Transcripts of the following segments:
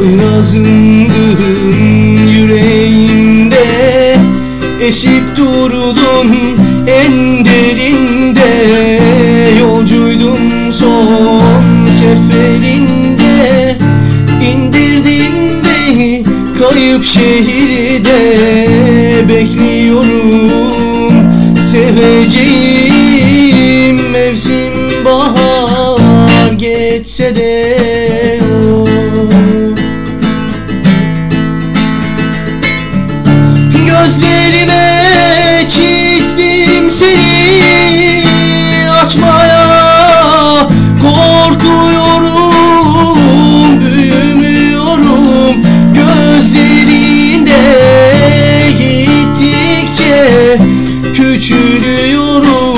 Poyrazındın yüreğimde Esip durdun en derinde. Yolcuydum son seferinde İndirdin beni kayıp şehirde. Bekliyorum seveceğim mevsim bahar küçülüyorum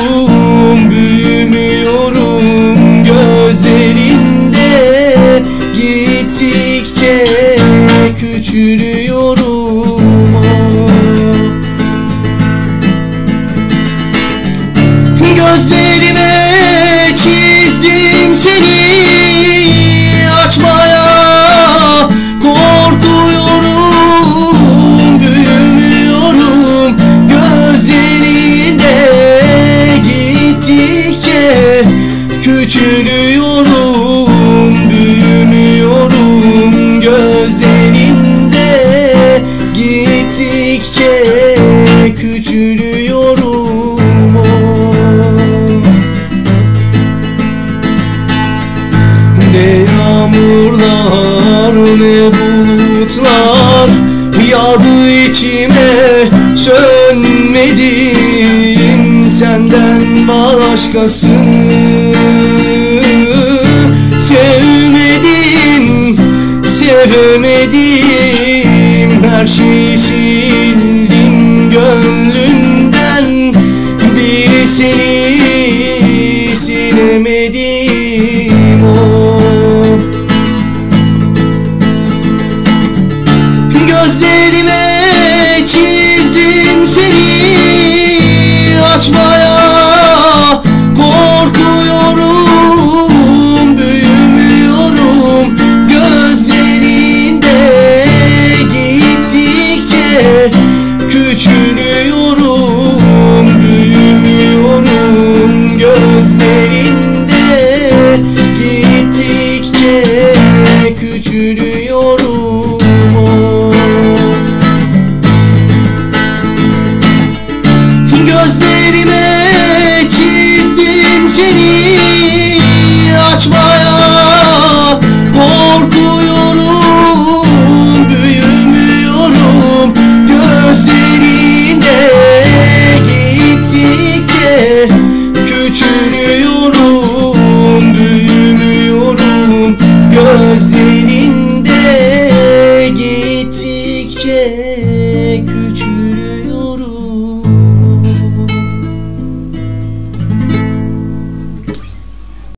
yağmurlar ne bulutlar Yağdı içime. Sönmedim Senden başkasını. Sevmedim, sevemedim. Her şeyi sildim gönlümden. Bir seni Gözlerinde gittikçe küçülüyorum